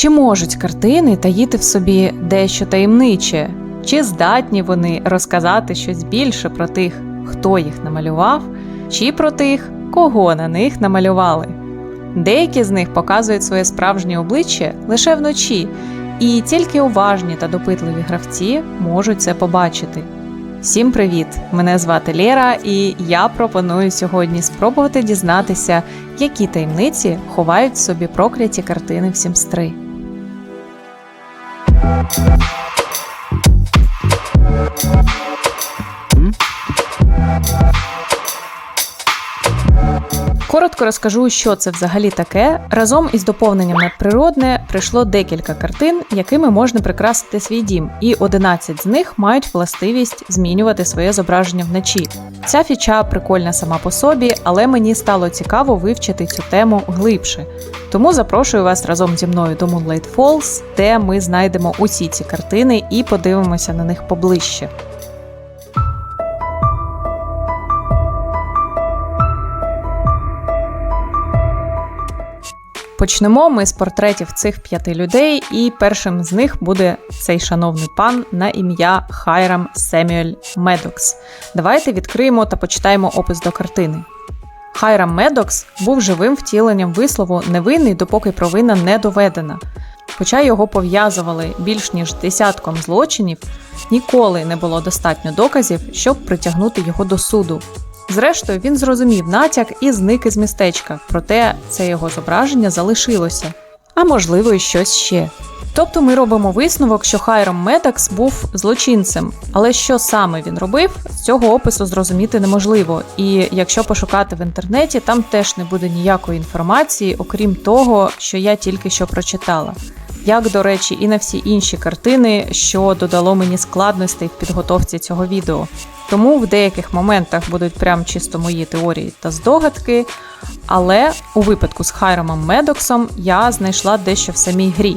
Чи можуть картини таїти в собі дещо таємниче? Чи здатні вони розказати щось більше про тих, хто їх намалював, чи про тих, кого на них намалювали? Деякі з них показують своє справжнє обличчя лише вночі, і тільки уважні та допитливі гравці можуть це побачити. Всім привіт! Мене звати Лєра, і я пропоную сьогодні спробувати дізнатися, які таємниці ховають в собі прокляті картини в Sims 3. Thank you. Коротко розкажу, що це взагалі таке. Разом із доповненням надприродне прийшло декілька картин, якими можна прикрасити свій дім, і 11 з них мають властивість змінювати своє зображення вночі. Ця фіча прикольна сама по собі, але мені стало цікаво вивчити цю тему глибше. Тому запрошую вас разом зі мною до Moonlight Falls, де ми знайдемо усі ці картини і подивимося на них поближче. Почнемо ми з портретів цих п'яти людей, і першим з них буде цей шановний пан на ім'я Хайрам Семюель Медокс. Давайте відкриємо та почитаємо опис до картини. Хайрам Медокс був живим втіленням вислову невинний, допоки провина не доведена. Хоча його пов'язували більш ніж десятком злочинів, ніколи не було достатньо доказів, щоб притягнути його до суду. Зрештою, він зрозумів натяк і зник із містечка, проте це його зображення залишилося, а можливо, і щось ще. Тобто ми робимо висновок, що Хайром Медакс був злочинцем, але що саме він робив, з цього опису зрозуміти неможливо. І якщо пошукати в інтернеті, там теж не буде ніякої інформації, окрім того, що я тільки що прочитала. Як, до речі, і на всі інші картини, що додало мені складностей в підготовці цього відео. Тому в деяких моментах будуть прям чисто мої теорії та здогадки. Але у випадку з Хайромом Медоксом я знайшла дещо в самій грі.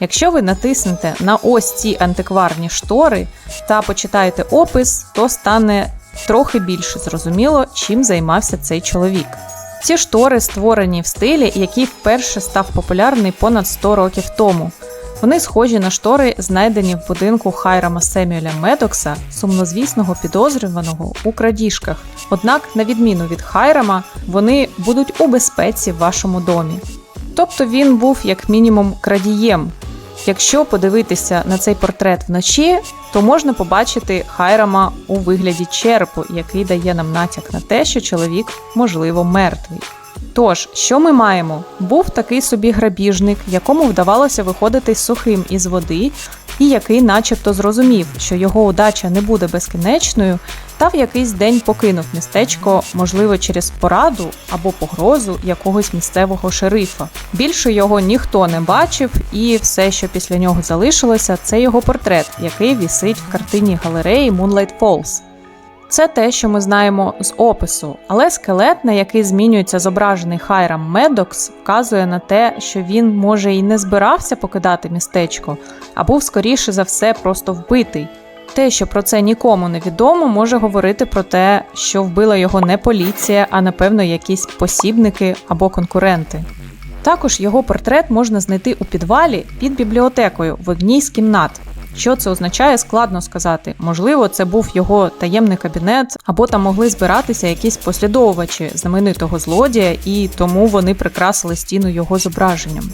Якщо ви натиснете на ось ці антикварні штори та почитаєте опис, то стане трохи більше зрозуміло, чим займався цей чоловік. Ці штори створені в стилі, який вперше став популярний понад 100 років тому. Вони схожі на штори, знайдені в будинку Хайрама Семюеля Медокса, сумнозвісного підозрюваного у крадіжках. Однак, на відміну від Хайрама, вони будуть у безпеці в вашому домі. Тобто він був як мінімум крадієм. Якщо подивитися на цей портрет вночі, то можна побачити Хайрама у вигляді черепу, який дає нам натяк на те, що чоловік, можливо, мертвий. Тож, що ми маємо? Був такий собі грабіжник, якому вдавалося виходити сухим із води, і який, начебто, зрозумів, що його удача не буде безкінечною, та в якийсь день покинув містечко, можливо, через пораду або погрозу якогось місцевого шерифа. Більше його ніхто не бачив, і все, що після нього залишилося, це його портрет, який вісить в картині галереї Moonlight Falls. Це те, що ми знаємо з опису, але скелет, на який змінюється зображений Хайрам Медокс, вказує на те, що він може і не збирався покидати містечко, а був скоріше за все просто вбитий. Те, що про це нікому не відомо, може говорити про те, що вбила його не поліція, а напевно якісь посібники або конкуренти. Також його портрет можна знайти у підвалі під бібліотекою в одній з кімнат. Що це означає, складно сказати. Можливо, це був його таємний кабінет, або там могли збиратися якісь послідовувачі знаменитого злодія, і тому вони прикрасили стіну його зображенням.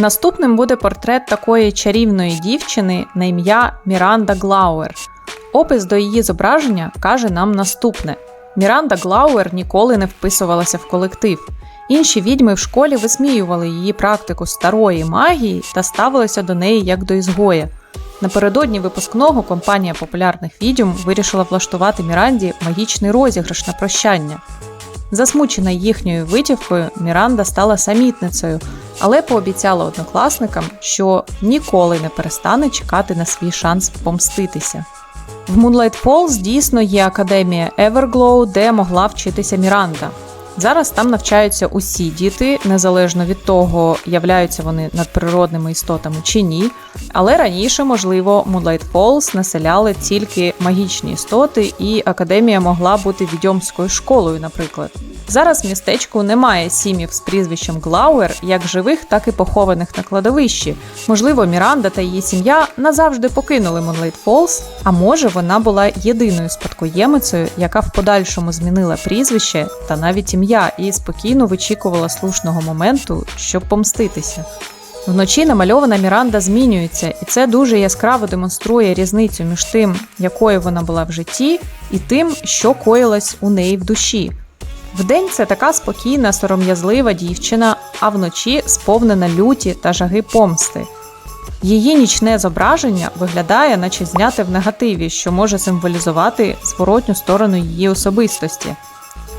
Наступним буде портрет такої чарівної дівчини на ім'я Міранда Глауер. Опис до її зображення каже нам наступне: Міранда Глауер ніколи не вписувалася в колектив. Інші відьми в школі висміювали її практику старої магії та ставилися до неї як до ізгоя. Напередодні випускного компанія популярних відьом вирішила влаштувати Міранді магічний розіграш на прощання. Засмучена їхньою витівкою, Міранда стала самітницею, але пообіцяла однокласникам, що ніколи не перестане чекати на свій шанс помститися. В Moonlight Falls дійсно є академія Everglow, де могла вчитися Міранда. Зараз там навчаються усі діти, незалежно від того, являються вони надприродними істотами чи ні. Але раніше, можливо, Moonlight Falls населяли тільки магічні істоти, і академія могла бути відьомською школою, наприклад. Зараз в містечку немає сім'їв з прізвищем Глауер, як живих, так і похованих на кладовищі. Можливо, Міранда та її сім'я назавжди покинули Moonlight Falls, а може вона була єдиною спадкоємицею, яка в подальшому змінила прізвище та навіть ім'я і спокійно вичікувала слушного моменту, щоб помститися. Вночі намальована Міранда змінюється, і це дуже яскраво демонструє різницю між тим, якою вона була в житті, і тим, що коїлось у неї в душі. Вдень це така спокійна, сором'язлива дівчина, а вночі сповнена люті та жаги помсти. Її нічне зображення виглядає, наче зняте в негативі, що може символізувати зворотню сторону її особистості.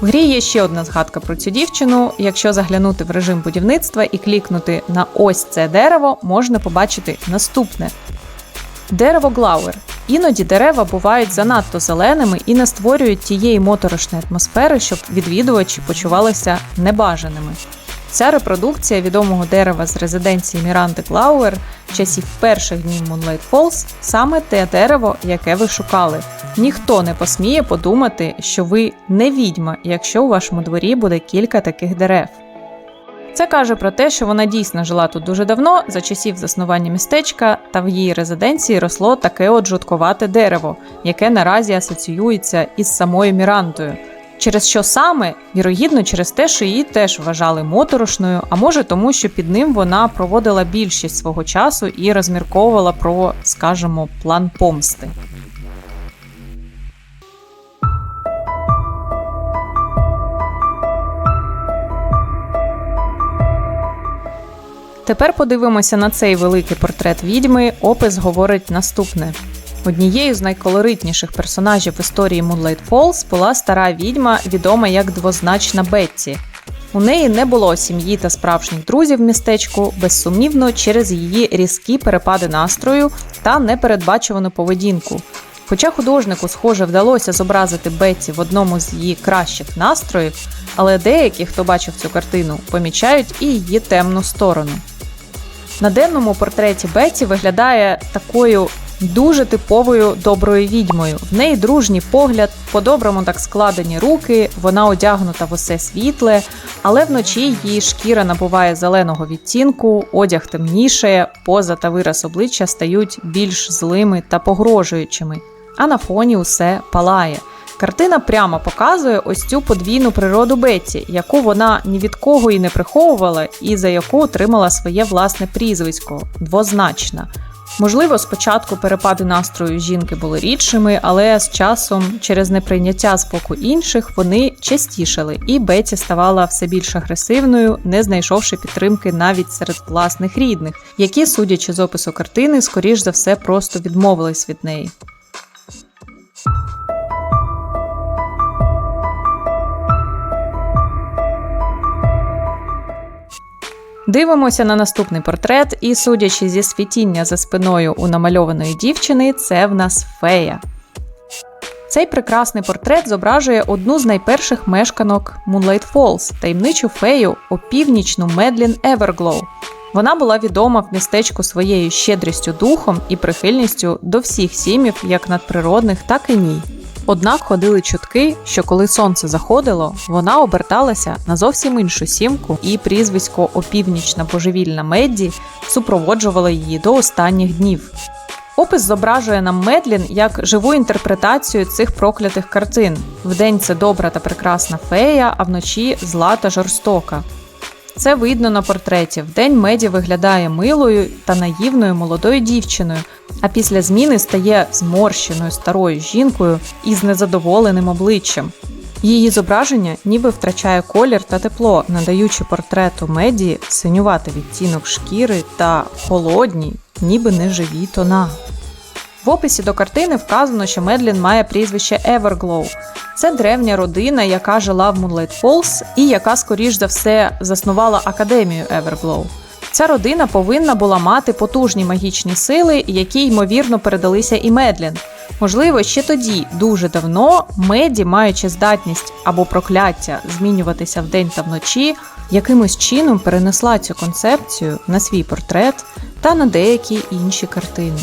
В грі є ще одна згадка про цю дівчину. Якщо заглянути в режим будівництва і клікнути на ось це дерево, можна побачити наступне: дерево Глауер. Іноді дерева бувають занадто зеленими і не створюють тієї моторошної атмосфери, щоб відвідувачі почувалися небажаними. Ця репродукція відомого дерева з резиденції Міранди Глауер часів перших днів Moonlight Falls саме те дерево, яке ви шукали. Ніхто не посміє подумати, що ви не відьма, якщо у вашому дворі буде кілька таких дерев. Це каже про те, що вона дійсно жила тут дуже давно, за часів заснування містечка, та в її резиденції росло таке от жутковате дерево, яке наразі асоціюється із самою Мірантою. Через що саме, вірогідно, через те, що її теж вважали моторошною, а може тому, що під ним вона проводила більшість свого часу і розмірковувала про, скажімо, план помсти. Тепер подивимося на цей великий портрет відьми. Опис говорить наступне. Однією з найколоритніших персонажів історії Moonlight Falls була стара відьма, відома як двозначна Бетті. У неї не було сім'ї та справжніх друзів в містечку, безсумнівно, через її різкі перепади настрою та непередбачувану поведінку. Хоча художнику, схоже, вдалося зобразити Бетті в одному з її кращих настроїв, але деякі, хто бачив цю картину, помічають і її темну сторону. На денному портреті Бетті виглядає такою дуже типовою доброю відьмою. В неї дружній погляд, по-доброму так складені руки, вона одягнута в усе світле, але вночі її шкіра набуває зеленого відтінку, одяг темнішає, поза та вираз обличчя стають більш злими та погрожуючими, а на фоні усе палає. Картина прямо показує ось цю подвійну природу Бетті, яку вона ні від кого і не приховувала, і за яку отримала своє власне прізвисько двозначна. Можливо, спочатку перепади настрою жінки були рідшими, але з часом, через неприйняття з боку інших, вони частішали, і Беті ставала все більш агресивною, не знайшовши підтримки навіть серед власних рідних, які, судячи з опису картини, скоріш за все просто відмовились від неї. Дивимося на наступний портрет, і, судячи зі світіння за спиною у намальованої дівчини, це в нас фея. Цей прекрасний портрет зображує одну з найперших мешканок Moonlight Falls, таємничу фею опівнічну Медлін Еверглоу. Вона була відома в містечку своєю щедрістю духом і прихильністю до всіх сім'їв, як надприродних, так і ні. Однак ходили чутки, що коли сонце заходило, вона оберталася на зовсім іншу сімку, і прізвисько опівнічна божевільна Медді супроводжувало її до останніх днів. Опис зображує нам Медлін як живу інтерпретацію цих проклятих картин. Вдень це добра та прекрасна фея, а вночі зла та жорстока. Це видно на портреті. Вдень Меді виглядає милою та наївною молодою дівчиною, а після зміни стає зморщеною старою жінкою із незадоволеним обличчям. Її зображення ніби втрачає колір та тепло, надаючи портрету Меді синюватий відтінок шкіри та холодні, ніби неживі тона. Описі до картини вказано, що Медлін має прізвище Everglow. Це древня родина, яка жила в Moonlight Falls і яка, скоріш за все, заснувала академію Everglow. Ця родина повинна була мати потужні магічні сили, які ймовірно передалися і Медлін. Можливо, ще тоді, дуже давно, меді, маючи здатність або прокляття змінюватися вдень та вночі, якимось чином перенесла цю концепцію на свій портрет та на деякі інші картини.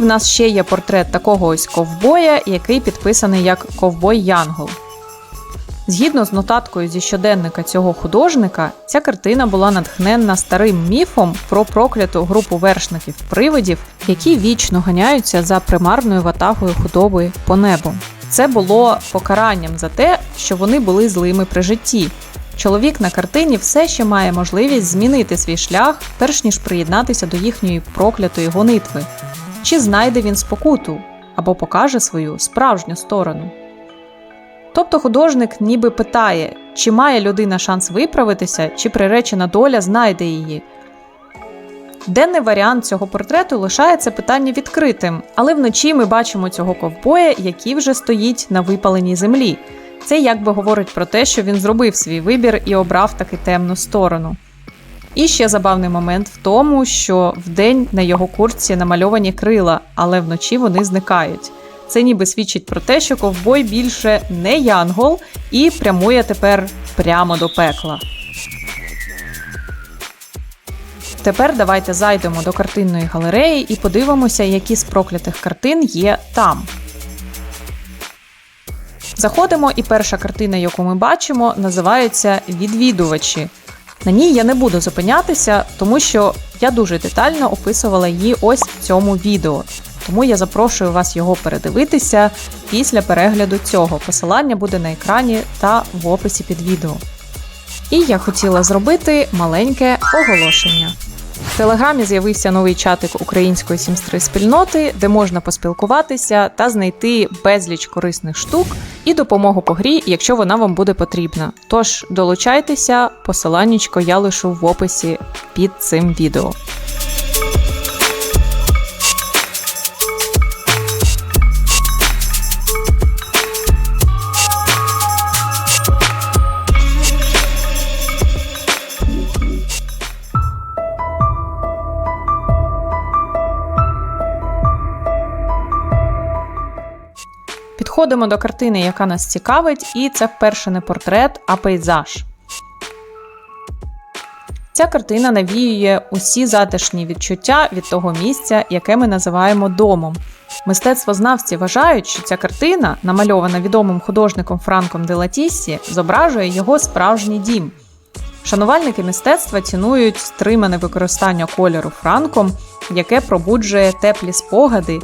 В нас ще є портрет такого ось ковбоя, який підписаний як Ковбой Янгол. Згідно з нотаткою зі щоденника цього художника, ця картина була натхненна старим міфом про прокляту групу вершників привидів, які вічно ганяються за примарною ватагою худоби по небу. Це було покаранням за те, що вони були злими при житті. Чоловік на картині все ще має можливість змінити свій шлях, перш ніж приєднатися до їхньої проклятої гонитви. Чи знайде він спокуту або покаже свою справжню сторону. Тобто художник ніби питає, чи має людина шанс виправитися, чи приречена доля знайде її. Денний варіант цього портрету лишається питання відкритим, але вночі ми бачимо цього ковбоя, який вже стоїть на випаленій землі. Це якби говорить про те, що він зробив свій вибір і обрав таки темну сторону. І ще забавний момент в тому, що вдень на його куртці намальовані крила, але вночі вони зникають. Це ніби свідчить про те, що ковбой більше не янгол і прямує тепер прямо до пекла. Тепер давайте зайдемо до картинної галереї і подивимося, які з проклятих картин є там. Заходимо, і перша картина, яку ми бачимо, називається Відвідувачі. На ній я не буду зупинятися, тому що я дуже детально описувала її ось в цьому відео. Тому я запрошую вас його передивитися після перегляду цього. Посилання буде на екрані та в описі під відео. І я хотіла зробити маленьке оголошення. В телеграмі з'явився новий чатик української сімстри спільноти, де можна поспілкуватися та знайти безліч корисних штук і допомогу по грі, якщо вона вам буде потрібна. Тож долучайтеся, посиланнячко я лишу в описі під цим відео. Підходимо до картини, яка нас цікавить, і це вперше не портрет, а пейзаж. Ця картина навіює усі затишні відчуття від того місця, яке ми називаємо домом. Мистецтвознавці вважають, що ця картина, намальована відомим художником Франком де Латіссі, зображує його справжній дім. Шанувальники мистецтва цінують стримане використання кольору Франком, яке пробуджує теплі спогади,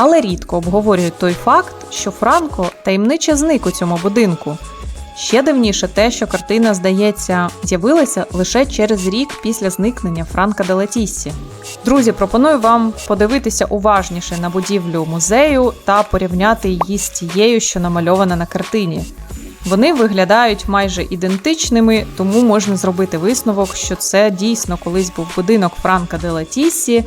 але рідко обговорюють той факт, що Франко таємниче зник у цьому будинку. Ще дивніше те, що картина, здається, з'явилася лише через рік після зникнення Франка де Летіссі. Друзі, пропоную вам подивитися уважніше на будівлю музею та порівняти її з тією, що намальована на картині. Вони виглядають майже ідентичними, тому можна зробити висновок, що це дійсно колись був будинок Франка де Латіссі,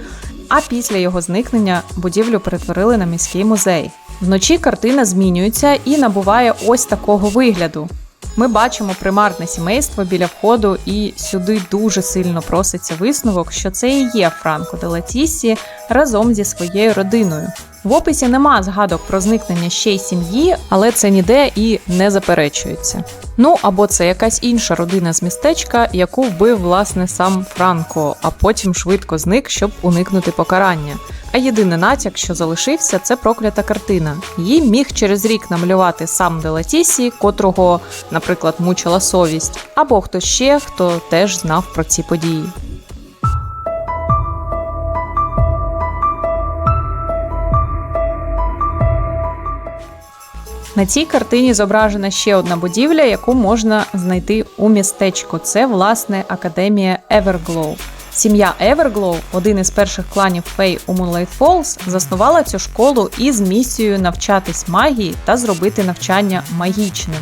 а після його зникнення будівлю перетворили на міський музей. Вночі картина змінюється і набуває ось такого вигляду. Ми бачимо примарне сімейство біля входу, і сюди дуже сильно проситься висновок, що це і є Франко де Латісі разом зі своєю родиною. В описі нема згадок про зникнення ще й сім'ї, але це ніде і не заперечується. Ну або це якась інша родина з містечка, яку вбив власне сам Франко, а потім швидко зник, щоб уникнути покарання. А єдиний натяк, що залишився, це проклята картина. Її міг через рік намалювати сам Делатісі, котрого, наприклад, мучила совість, або хтось ще, хто теж знав про ці події. На цій картині зображена ще одна будівля, яку можна знайти у містечку. Це власне академія Everglow. Сім'я Everglow, один із перших кланів Фей у Moonlight Falls, заснувала цю школу із місією навчатись магії та зробити навчання магічним.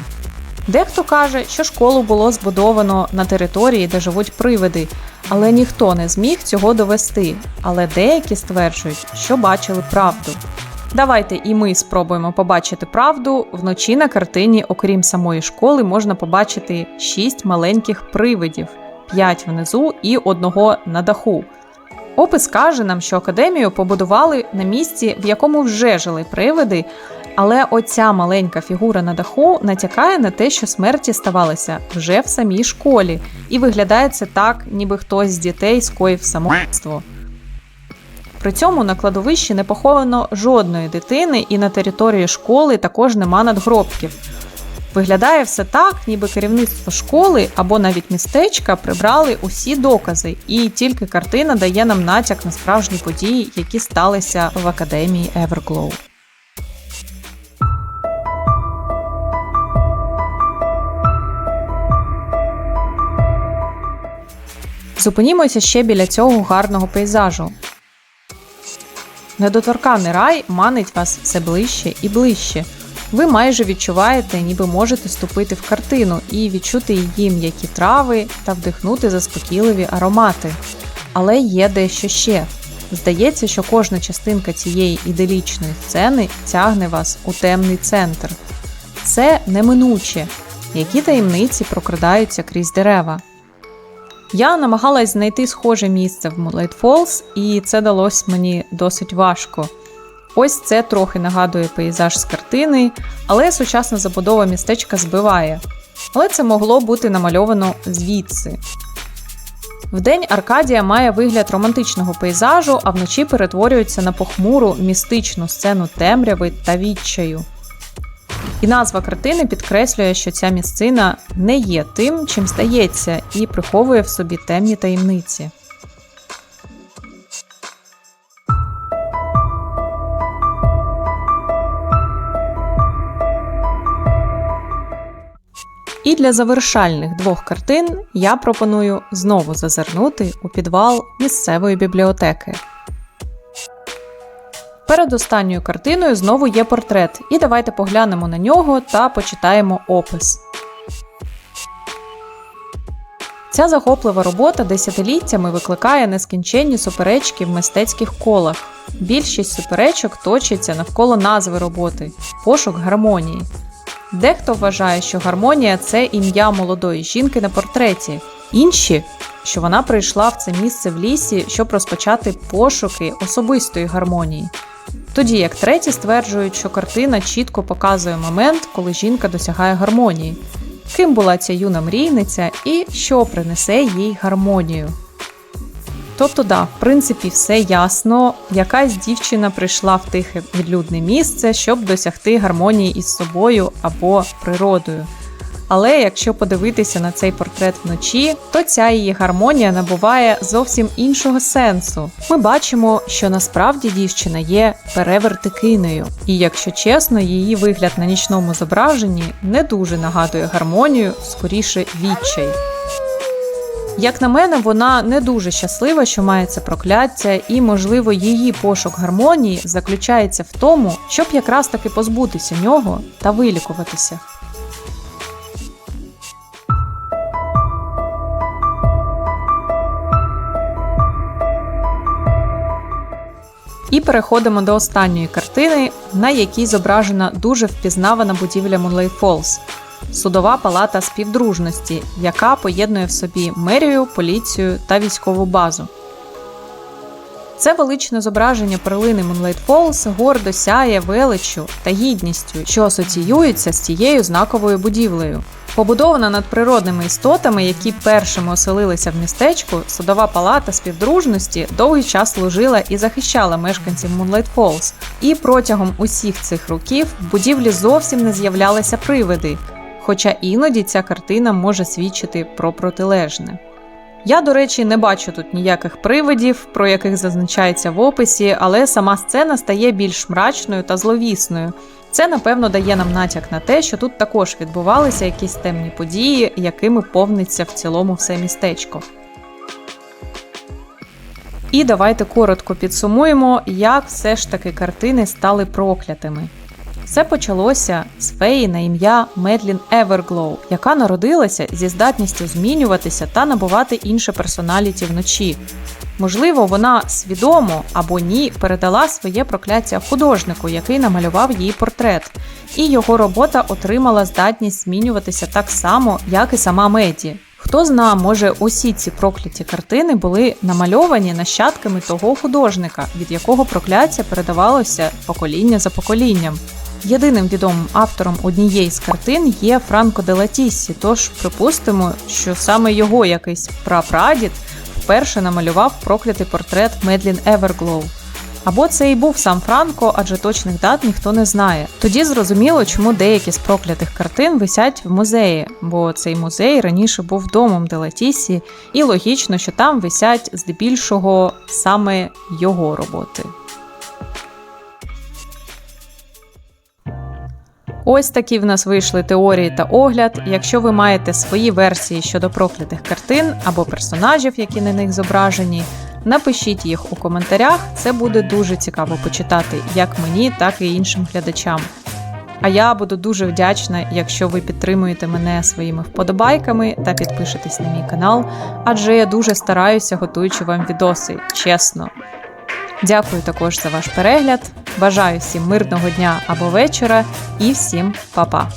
Дехто каже, що школу було збудовано на території, де живуть привиди, але ніхто не зміг цього довести. Але деякі стверджують, що бачили правду. Давайте і ми спробуємо побачити правду. Вночі на картині, окрім самої школи, можна побачити шість маленьких привидів. 5 внизу і одного на даху. Опис каже нам, що академію побудували на місці, в якому вже жили привиди, але оця маленька фігура на даху натякає на те, що смерті ставалися вже в самій школі, і виглядає це так, ніби хтось з дітей скоїв самогубство. При цьому на кладовищі не поховано жодної дитини, і на території школи також нема надгробків. Виглядає все так, ніби керівництво школи або навіть містечка прибрали усі докази, і тільки картина дає нам натяк на справжні події, які сталися в академії Everglow. Зупинімося ще біля цього гарного пейзажу. Недоторканий рай манить вас все ближче і ближче. Ви майже відчуваєте, ніби можете ступити в картину і відчути її м'які трави та вдихнути заспокійливі аромати. Але є дещо ще. Здається, що кожна частинка цієї іделічної сцени тягне вас у темний центр. Це неминуче, які таємниці прокрадаються крізь дерева. Я намагалась знайти схоже місце в Moonlight Falls, і це далось мені досить важко. Ось це трохи нагадує пейзаж з картини, але сучасна забудова містечка збиває. Але це могло бути намальовано звідси. Вдень Аркадія має вигляд романтичного пейзажу, а вночі перетворюється на похмуру містичну сцену темряви та відчаю. І назва картини підкреслює, що ця місцина не є тим, чим здається, і приховує в собі темні таємниці. І для завершальних двох картин я пропоную знову зазирнути у підвал місцевої бібліотеки. Перед останньою картиною знову є портрет, і давайте поглянемо на нього та почитаємо опис. Ця захоплива робота десятиліттями викликає нескінченні суперечки в мистецьких колах. Більшість суперечок точиться навколо назви роботи пошук гармонії. Дехто вважає, що гармонія це ім'я молодої жінки на портреті, інші, що вона прийшла в це місце в лісі, щоб розпочати пошуки особистої гармонії. Тоді як треті стверджують, що картина чітко показує момент, коли жінка досягає гармонії, ким була ця юна мрійниця і що принесе їй гармонію. Тобто, да, в принципі, все ясно. Якась дівчина прийшла в тихе відлюдне місце, щоб досягти гармонії із собою або природою. Але якщо подивитися на цей портрет вночі, то ця її гармонія набуває зовсім іншого сенсу. Ми бачимо, що насправді дівчина є перевертикиною, і якщо чесно, її вигляд на нічному зображенні не дуже нагадує гармонію, скоріше відчай. Як на мене, вона не дуже щаслива, що має це прокляття, і, можливо, її пошук гармонії заключається в тому, щоб якраз таки позбутися нього та вилікуватися. І переходимо до останньої картини, на якій зображена дуже впізнавана будівля Мунлей Фолз – судова палата співдружності, яка поєднує в собі мерію, поліцію та військову базу. Це величне зображення перлини Moonlight Falls гордо сяє величчю та гідністю, що асоціюється з цією знаковою будівлею. Побудована над природними істотами, які першими оселилися в містечку, судова палата співдружності довгий час служила і захищала мешканців Moonlight Falls. І протягом усіх цих років в будівлі зовсім не з'являлися привиди, хоча іноді ця картина може свідчити про протилежне. Я, до речі, не бачу тут ніяких привидів, про яких зазначається в описі, але сама сцена стає більш мрачною та зловісною. Це, напевно, дає нам натяк на те, що тут також відбувалися якісь темні події, якими повниться в цілому все містечко. І давайте коротко підсумуємо, як все ж таки картини стали проклятими. Все почалося з феї на ім'я Медлін Еверглоу, яка народилася зі здатністю змінюватися та набувати інше персоналіті вночі. Можливо, вона свідомо або ні передала своє прокляття художнику, який намалював її портрет, і його робота отримала здатність змінюватися так само, як і сама Меді. Хто зна, може, усі ці прокляті картини були намальовані нащадками того художника, від якого прокляття передавалося покоління за поколінням. Єдиним відомим автором однієї з картин є Франко де Латіссі, тож припустимо, що саме його якийсь прапрадід вперше намалював проклятий портрет Медлін Еверглоу. Або це і був сам Франко, адже точних дат ніхто не знає. Тоді зрозуміло, чому деякі з проклятих картин висять в музеї, бо цей музей раніше був домом Делатісі, і логічно, що там висять здебільшого саме його роботи. Ось такі в нас вийшли теорії та огляд. Якщо ви маєте свої версії щодо проклятих картин або персонажів, які на них зображені, напишіть їх у коментарях. Це буде дуже цікаво почитати як мені, так і іншим глядачам. А я буду дуже вдячна, якщо ви підтримуєте мене своїми вподобайками та підпишетесь на мій канал, адже я дуже стараюся, готуючи вам відоси, чесно. Дякую також за ваш перегляд. Бажаю всім мирного дня або вечора і всім па-па!